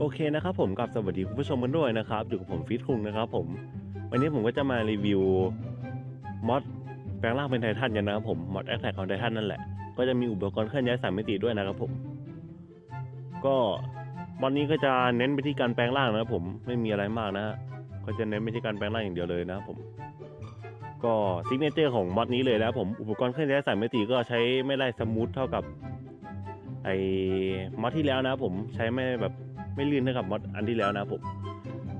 โอเคนะครับผมกับสวัสดีคุณผู้ชมกันด้วยนะครับ อยู่กับผมฟิตคุงนะครับผม วันนี้ผมก็จะมารีวิวมอดแปลงร่างเป็นไททันกันนะครับผมมอดแอคแท็กของไททันนั่นแหละ ก็จะมีอุปกรณ์เคลื่อนย้ายสามมิติด้วยนะครับผม ก็มอดนี้ก็จะเน้นไปที่การแปลงร่างนะครับผมไม่มีอะไรมากนะฮะก็จะเน้นไปที่การแปลงร่างอย่างเดียวเลยนะครับผม ก็ซิกเนเจอร์ของมอดนี้เลยนะครับผมอุปกรณ์เคลื่อนย้ายสามมิติก็ใช้ไม่ได้สมูทเท่ากับไอ้มอดที่แล้วนะครับผมใช้ไม่แบบ ไม่ลื่นเท่ากับมอดอันที่แล้วนะผม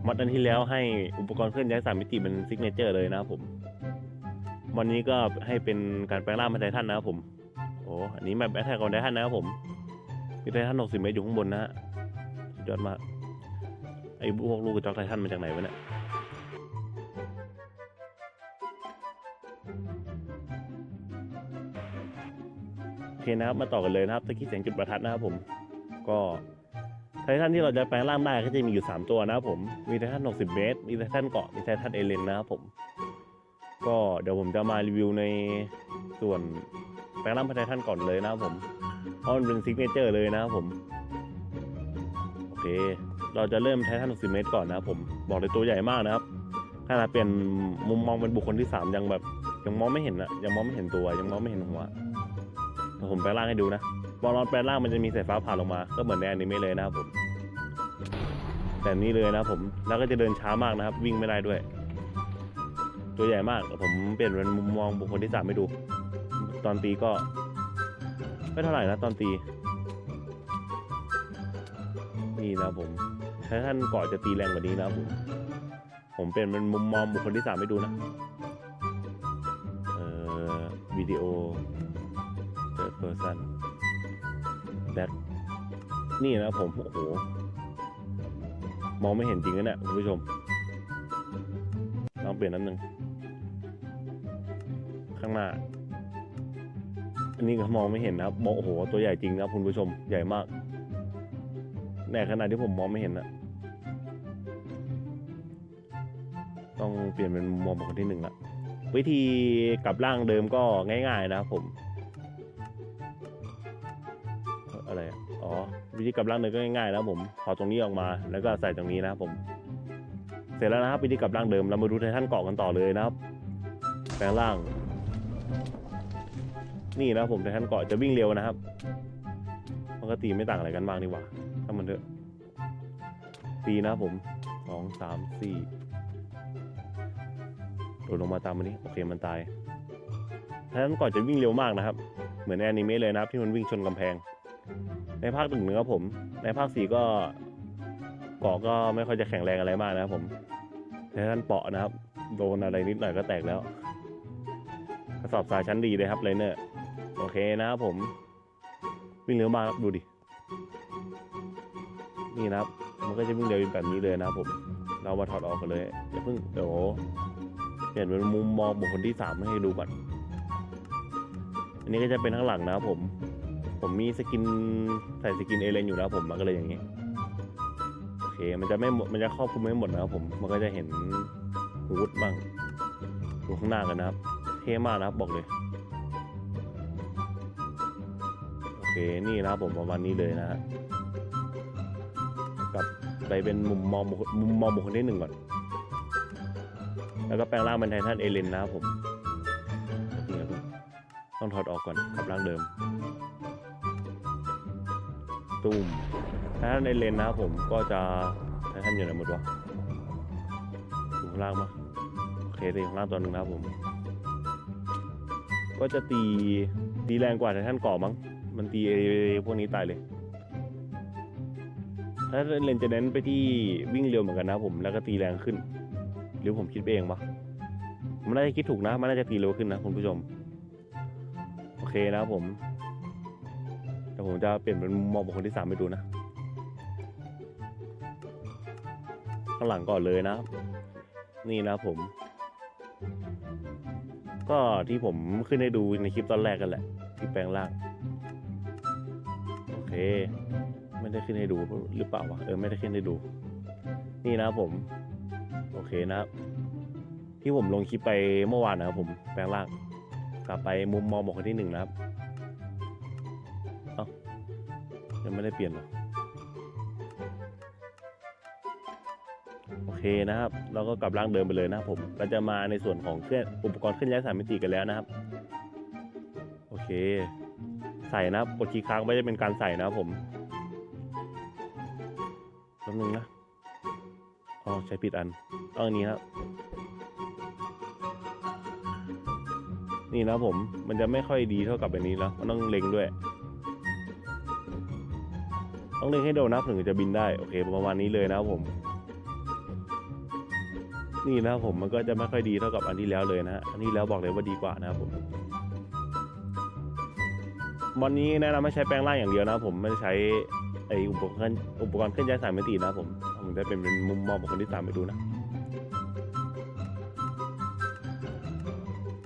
มอดอันที่แล้วให้อุปกรณ์เคลื่อนย้ายสามมิติเป็นซิกเนเจอร์เลยนะผมวันนี้ก็ให้เป็นการแปลงร่างเป็นไททันนะครับผมโอ้อันนี้แบบแอทแทกของไททันนะครับผมมีไททัน60เมตรอยู่ข้างบนนะฮะสุดยอดมากไอ้พวกลูกกระจอกไททันมาจากไหนวะเนี่ยโอเคนะครับมาต่อกันเลยนะครับตะกี้เสียงจุดประทัดนะครับผม ก็ ไททันที่เราจะแปลงร่างได้ก็จะมีอยู่ 3 ตัวนะครับผม มีไททัน 60 เมตร มีไททันเกาะ มีไททันเอเลนนะครับผม ก็เดี๋ยวผมจะมารีวิวในส่วนแปลงร่างไททันก่อนเลยนะครับผมเพราะมันเป็นซิกเนเจอร์เลยนะครับผม โอเค เราจะเริ่มไททัน 60 เมตรก่อนนะครับผม บอกเลยตัวใหญ่มากนะครับ ขนาดเปลี่ยนมุมมองเป็นบุคคลที่ 3 ยังแบบยังมองไม่เห็นอะยังมองไม่เห็นตัว ยังมองไม่เห็นหัวเดี๋ยวผมแปลงร่างให้ดูนะบอลลอนแปลงร่างมันจะมีสายฟ้าผ่าลงมา ก็เหมือนในอนิเมะเลยนะครับผม แต่นี่เลยนะผมแล้วก็จะเดินช้ามากนะครับ วิ่งไม่ได้ด้วย ตัวใหญ่มากผมเปลี่ยนเป็นมุมมองบุคคลที่สามให้ดู ตอนตีก็ไม่เท่าไหร่นะตอนตี นี่นะผมถ้าท่านกาะจะตีแรงกว่านี้นะผมผมเปลี่ยนเป็นมุมมองบุคคลที่สามให้ดูนะเอ่อวิดีโอ third person that นี่นะผมโอ้โห มองไม่เห็นจริงนะเนี่ยคุณผู้ชมลองเปลี่ยนน้ำหนึ่งข้างหน้าอันนี้ก็มองไม่เห็นนะครับมองโอ้โหตัวใหญ่จริงนะครับคุณผู้ชมใหญ่มากในขณะที่ผมมองไม่เห็นนะต้องเปลี่ยนเป็นมุมมองบุคคลที่หนึ่งละวิธีกลับร่างเดิมก็ง่าย ๆ นะครับผมอะไรอะ อ๋อวิธีกลับร่างเดิมก็ง่ายๆนะผมถอดตรงนี้ออกมาแล้วก็ใส่ตรงนี้นะครับผม เสร็จแล้วนะครับวิธีกลับร่างเดิมเรามาดูไททันเกาะกันต่อเลยนะครับแปลงร่าง นี่นะผมไททันเกาะจะวิ่งเร็วนะครับมันก็ตีไม่ต่างอะไรกันมากนี่หว่าถ้ามันเถอะตีนะผมสองสามสี่โดดลงมาตามมันนี้โอเคมันตายไททันเกาะจะวิ่งเร็วมากนะครับ เหมือนในอนิเมะเลยนะครับที่มันวิ่งชนกำแพง ในภาคหนึ่งนะครับผม ในภาคสี่ก็เกาะก็ไม่ค่อยจะแข็งแรงอะไรมากนะครับผมแต่ท่านเปาะนะครับ โดนอะไรนิดหน่อยก็แตกแล้วกระสอบทรายชั้นดีเลยครับเลยเนอร์โอเคนะครับผมวิ่งเร็วมากครับดูดินี่นะครับ มันก็จะวิ่งเร็วแบบนี้เลยนะครับผม เรามาถอดออกกันเลยอย่าเพิ่งเดี๋ยวเปลี่ยนเป็นมุมมองบุคคลที่สามให้ดูก่อนอันนี้ก็จะเป็นข้างหลังนะครับผม ผมมีสกินใส่สกินเอเลนอยู่แล้วผมมันก็เลยอย่างนี้โอเคมันจะไม่หมดมันจะครอบคลุมไม่หมดนะครับผมมันก็จะเห็นฮูดบ้างดูข้างหน้ากันนะครับเท่มากนะครับบอกเลยโอเคนี่นะครับผมประมาณนี้เลยนะฮะกลับไปเป็นมุมมองมุมมองบุคคลที่หนึ่งก่อน แล้วก็แปลงร่างเป็นไททันเอเลนนะครับผมต้องถอดออกก่อนกลับร่างเดิม ตุ้มถ้าในเลนนะครับผมก็จะถ้าท่านอยู่ไหนหมดวะอยู่ข้างล่างปะโอเคตีข้างล่างตัวหนึ่งนะครับผม ก็จะตีตีแรงกว่าแต่ท่านก่อมั้งมันตีพวกนี้ตายเลย ถ้าเลนจะเน้นไปที่วิ่งเร็วเหมือนกันนะผมแล้วก็ตีแรงขึ้น หรือผมคิดเองปะมันน่าจะคิดถูกนะ มันน่าจะตีเร็วขึ้นนะคุณผู้ชม โอเคนะครับผม เดี๋ยวผมจะเปลี่ยนเป็นมุมมองบุคคลที่สามไปดูนะ ข้างหลังก่อนเลยนะครับนี่นะผม ก็ที่ผมขึ้นให้ดูในคลิปตอนแรกกันแหละ ที่แปลงร่าง โอเค ไม่ได้ขึ้นให้ดูหรือเปล่าวะ เออไม่ได้ขึ้นให้ดู นี่นะผม โอเคนะครับที่ผมลงคลิปไปเมื่อวานนะครับผมแปลงร่าง กลับไปมุมมองบุคคลที่หนึ่งนะครับ ยังไม่ได้เปลี่ยนหรอโอเคนะครับ เราก็กลับร่างเดิมไปเลยนะครับผมเราจะมาในส่วนของเครื่องอุปกรณ์เคลื่อนย้ายสามมิติกันแล้วนะครับ โอเค ใส่นะครับกดคีย์ค้างไม่ได้เป็นการใส่นะครับผมแป๊บนึงนะอ๋อใช้ผิดอันต้องอันนี้ครับนี่นะผมมันจะไม่ค่อยดีเท่ากับแบบนี้แล้วมันต้องเล็งด้วย ต้องเล็งให้โดนนะครับถึงจะบินได้โอเค ประมาณนี้เลยนะครับผม นี่นะครับผมมันก็จะไม่ค่อยดีเท่ากับอันที่แล้วเลยนะอันที่แล้วบอกเลยว่าดีกว่านะครับผมวันนี้แนะนำให้ใช้แปลงร่างอย่างเดียวนะครับผมไม่ได้ใช้ไออุปกรณ์อุปกรณ์เคลื่อนย้ายสายมิตินะครับผมผมจะเป็นมุมมองของคนที่ตามไปดูนะ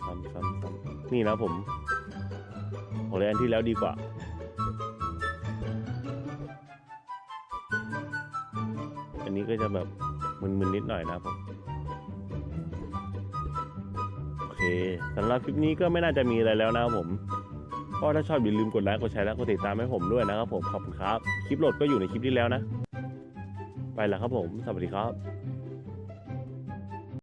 ซ้ำซ้ำนี่นะผมบอเลยอันที่แล้วดีกว่า อันนี้ก็จะแบบมึนๆนิดหน่อยนะครับผมโอเคสำหรับคลิปนี้ก็ไม่น่าจะมีอะไรแล้วนะครับผมก็ถ้าชอบอย่าลืมกดไลค์กดแชร์และกดติดตามให้ผมด้วยนะครับผมขอบคุณครับ คลิปโหลดก็อยู่ในคลิปที่แล้วนะ ไปแล้วครับผม สวัสดีครับ